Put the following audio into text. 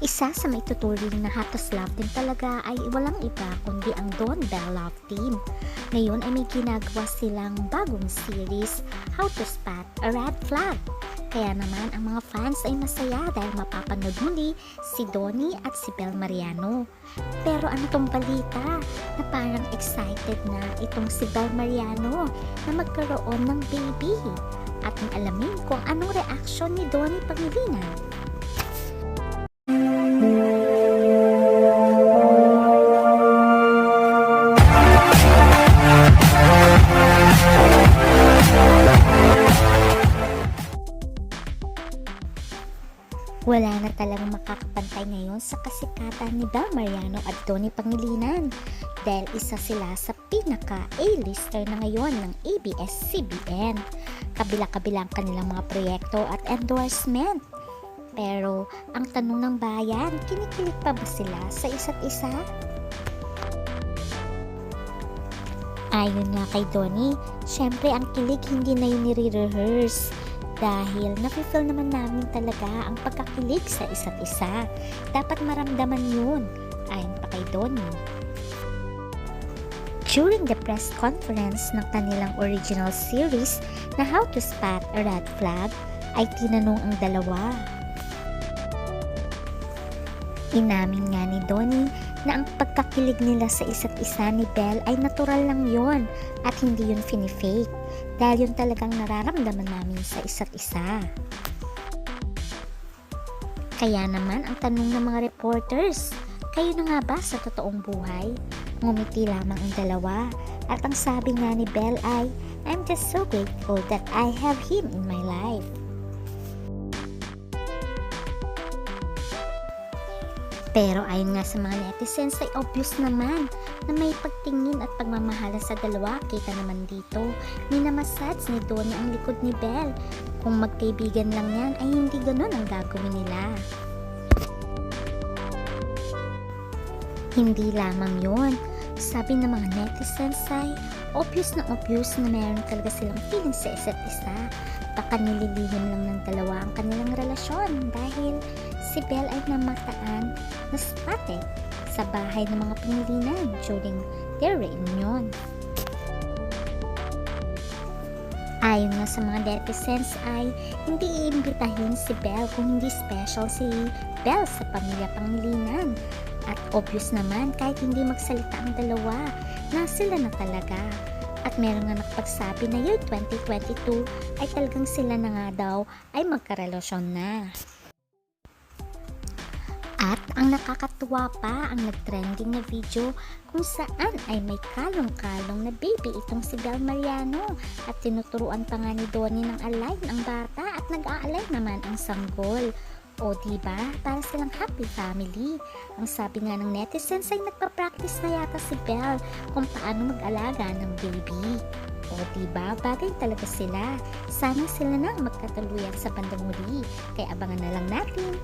Isa sa may tuturing na hatos love team talaga ay walang iba kundi ang Don Bell Love Team. Ngayon ay may ginagawa silang bagong series, How to Spot a Red Flag. Kaya naman ang mga fans ay masaya dahil mapapanood muli si Donnie at si Bel Mariano. Pero ano tong balita na parang excited na itong si Bel Mariano na magkaroon ng baby? At alamin kung anong reaksyon ni Donnie Pangilinan. Wala na talagang makakapantay ngayon sa kasikatan ni Bel Mariano at Tony Pangilinan dahil isa sila sa pinaka A-lister na ngayon ng ABS-CBN. Kabila-kabila ang kanilang mga proyekto at endorsement. Pero ang tanong ng bayan, kinikilig pa ba sila sa isa't isa? Ayon nga kay Donnie, syempre ang kilig hindi na yun nire-rehearse dahil nafe-feel naman namin talaga ang pagkakilig sa isa't isa. Dapat maramdaman yun, ayon pa kay Donnie. During the press conference ng kanilang original series na How to Spot a Red Flag, ay tinanong ang dalawa. Inamin nga ni Donnie na ang pagkakilig nila sa isa't isa ni Belle ay natural lang yon at hindi yun finifake dahil yun talagang nararamdaman namin sa isa't isa. Kaya naman ang tanong ng mga reporters, kayo na nga ba sa totoong buhay? Ngumiti lamang ang dalawa at ang sabi nga ni Belle ay, I'm just so grateful that I have him in my life. Pero ayon nga sa mga netizens ay obvious naman na may pagtingin at pagmamahala sa dalawa. Kita naman dito, minamassage ni Donnie ang likod ni Belle. Kung magkaibigan lang yan ay hindi ganun ang gagawin nila. Hindi lamang yon. Sabi ng mga netizens ay obvious na obvious na meron talaga silang feeling sa isa't isa. Baka nililihim lang ng dalawa ang kanilang relasyon dahil si Belle ay namataan na spotted sa bahay ng mga Pangilinan during their reunion. Ayon nga sa mga netizens ay hindi iimbitahin si Belle kung hindi special si Belle sa pamilya Pangilinan. At obvious naman kahit hindi magsalita ang dalawa na sila na talaga. At meron nga nakapagsabi na year 2022 ay talagang sila na nga daw ay magkarelasyon na. At ang nakakatuwa pa ang nagtrending na video kung saan ay may kalong-kalong na baby itong si Bel Mariano at tinuturuan pa nga ni Donnie ng align ang bata at nag-aalay naman ang sanggol. O diba, para silang happy family. Ang sabi nga ng netizens ay nagpa-practice na yata si Belle kung paano mag-alaga ng baby. O diba, bagay talaga sila. Sana sila na magkatuluyan sa bandang huli. Kaya abangan na lang natin.